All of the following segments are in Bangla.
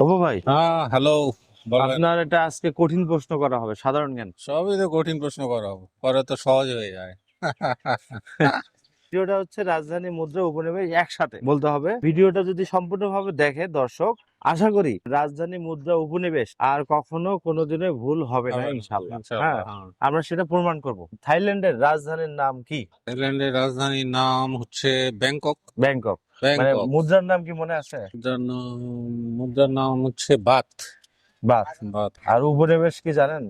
অপু ভাই? হ্যাঁ হ্যালো আপনার এটা আজকে কঠিন প্রশ্ন করা হবে সাধারণ জ্ঞান। সবই তো কঠিন প্রশ্ন করা হবে পরে তো সহজ হয়ে যায়। ভিডিওটা হচ্ছে রাজধানী মুদ্রা উপনিবেশ একসাথে। বলতে হবে ভিডিওটা যদি সম্পূর্ণভাবে দেখে দর্শক আশা করি রাজধানী মুদ্রা উপনিবেশ আর কখনো কোনোদিনও ভুল হবে না ইনশাল্লাহ হ্যাঁ হ্যাঁ। আমরা সেটা প্রমাণ করব। থাইল্যান্ডের রাজধানীর নাম কি? থাইল্যান্ডের রাজধানীর নাম হচ্ছে ব্যাংকক। ব্যাংকক। মানে মুদ্রার নাম কি মনে আছে? মুদ্রার নাম মুদ্রার নাম হচ্ছে বাত। বাত। বাত। আর উপনিবেশ কি জানেন?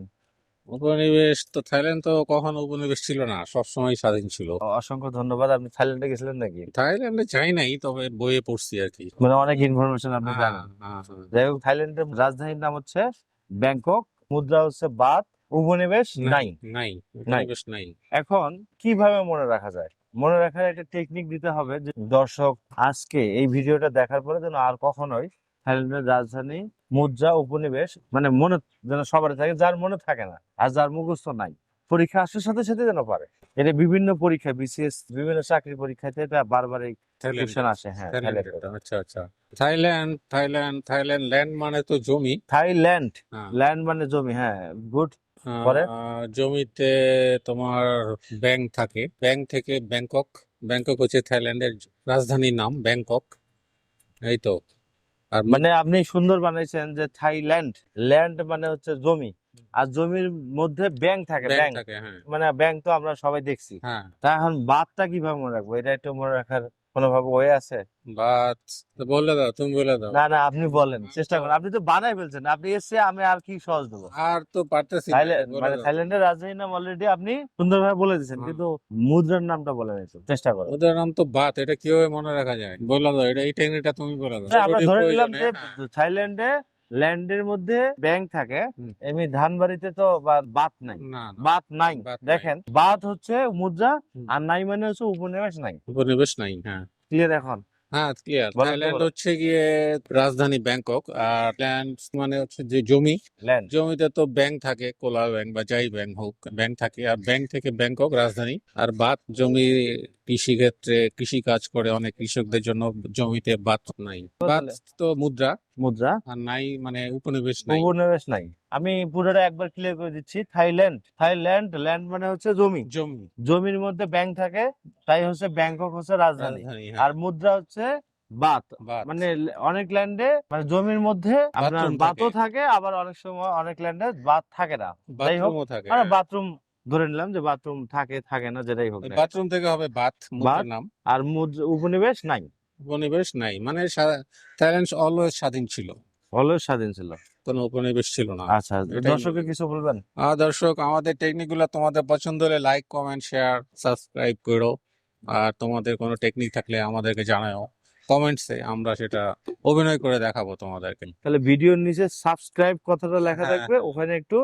উপনিবেশ তো থাইল্যান্ড তো কখনো উপনিবেশ ছিল না সবসময় স্বাধীন ছিল। অসংখ্য ধন্যবাদ। আপনি থাইল্যান্ডে গেছিলেন নাকি? থাইল্যান্ডে যাই নাই তবে বইয়ে পড়ছি আর কি। মানে অনেক ইনফরমেশন আপনি হ্যাঁ, জানেন। হ্যাঁ, হ্যাঁ। যাই হোক থাইল্যান্ডের রাজধানীর নাম হচ্ছে ব্যাংকক মুদ্রা হচ্ছে বাত। উপনিবেশ নাই নাই। উপনিবেশ নাই। এখন কীভাবে মনে রাখা যায়? মনে রাখার একটা টেকনিক দিতে হবে যে দর্শক আজকে এই ভিডিওটা দেখার পরে যেন আর কখনোই থাইল্যান্ডের রাজধানী মুদ্রা উপনিবেশ মানে মনে যেন সবার থাকে যার মনে থাকে না আর যার মুখস্থ নাই। পরীক্ষা আসার সাথে সাথে যেন পারে। এটা বিভিন্ন পরীক্ষা বিসিএস বিভিন্ন চাকরি পরীক্ষাতে এটা বারবার এই কোশ্চেন আসে হ্যাঁ আচ্ছা আচ্ছা। থাইল্যান্ড থাইল্যান্ড থাইল্যান্ড ল্যান্ড মানে তো জমি। থাইল্যান্ড। ল্যান্ড মানে জমি হ্যাঁ গুড পরে? জমিতে তোমার ব্যাংক থাকে। ব্যাংক থেকে ব্যাংকক ব্যাংকক হচ্ছে থাইল্যান্ডের রাজধানীর নাম ব্যাংকক। এই তো। আর মানে আপনি সুন্দর বানাইছেন যে থাইল্যান্ড ল্যান্ড মানে হচ্ছে জমি। আর জমির মধ্যে ব্যাংক থাকে ব্যাংক হ্যাঁ। মানে ব্যাংক তো আমরা সবাই দেখছি। হ্যাঁ। তা এখন বাদটা কীভাবে মনে রাখব? এটা একটু মনে রাখার কোনোভাবে ওয়ে আছে? বাট তো বলে দাও তুমি বলে দাও। না না আপনি বলেন চেষ্টা করেন। আপনি তো বানাই ফেলছেন আপনি এসে আমি আর কি সহজ দেবো? আর তো পারতেছি মানে। থাইল্যান্ডের রাজধানীর নাম অলরেডি আপনি সুন্দরভাবে বলে দিয়েছেন। কিন্তু মুদ্রার নামটা বলে দিয়েছেন চেষ্টা করুন। মুদ্রার নাম তো বাত এটা কীভাবে মনে রাখা যায়? বলে দাও এটা এই টেকনিকটা তুমি বলে দাও। আমরা ধরে নিলাম যে হ্যাঁ। থাইল্যান্ডে ল্যান্ডের মধ্যে ব্যাংক থাকে। এমনি ধানবাড়িতে তো বা- বাত নাই। বাত নাই। দেখেন বাত হচ্ছে মুদ্রা আর নাই মানে হচ্ছে উপনিবেশ নাই। উপনিবেশ নাই হ্যাঁ। ক্লিয়ার এখন? হ্যাঁ ক্লিয়ার থাইল্যান্ড হচ্ছে গিয়ে রাজধানী ব্যাংকক আর ল্যান্ড মানে হচ্ছে যে জমি। জমিতে তো ব্যাংক থাকে কোলা ব্যাংক বা যাই ব্যাংক হোক ব্যাংক থাকে। আর ব্যাংক থেকে ব্যাংকক রাজধানী। আর বাত জমি কৃষি ক্ষেত্রে কৃষি কাজ করে অনেক কৃষকদের জন্য জমিতে বাত নাই। বাত তো মুদ্রা। মুদ্রা। আর নাই মানে উপনিবেশ নাই। উপনিবেশ নাই। আমি পুরোটা একবার ক্লিয়ার করে দিচ্ছি। থাইল্যান্ড। থাইল্যান্ড ল্যান্ড মানে হচ্ছে জমি। জমি। জমির মধ্যে ব্যাংক থাকে তাই হচ্ছে ব্যাংকক হচ্ছে রাজধানী। রাজধানী আর মুদ্রা হচ্ছে বাত মানে অনেক ল্যান্ডে মানে জমির মধ্যে আপনার বাতও থাকে। আবার অনেক সময় অনেক ল্যান্ডে বাত থাকে না। যাই হোক, থাকে মানে বাথরুম ধরে নিলাম যে বাথরুম থাকে থাকে না যেটাই হোক বাথরুম থেকে হবে বাত মুদ্রার নাম। আর উপনিবেশ নাই। উপনিবেশ নাই মানে থাইল্যান্ড অলওয়েজ স্বাধীন ছিল। অলওয়েজ স্বাধীন ছিল। কোনো উপনিবেশ ছিল না। আচ্ছা এটাই দর্শকের কিছু বলবেন? আর দর্শক আমাদের টেকনিকগুলো তোমাদের পছন্দ হলে লাইক কমেন্ট শেয়ার সাবস্ক্রাইব করো। আর তোমাদের কোনো টেকনিক থাকলে আমাদেরকে জানাও কমেন্টসে আমরা সেটা অভিনয় করে দেখাবো তোমাদেরকে। তাহলে ভিডিওর নিচে সাবস্ক্রাইব কথাটা লেখা হ্যাঁ। থাকবে ওখানে একটু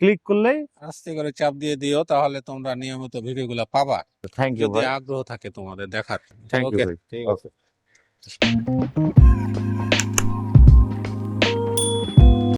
ক্লিক করলেই আস্তে করে চাপ দিয়ে দিও তাহলে তোমরা নিয়মিত ভিডিওগুলো পাবা। থ্যাংক ইউ যদি আগ্রহ থাকে তোমাদের দেখার। থ্যাংক ইউ ঠিক আছে।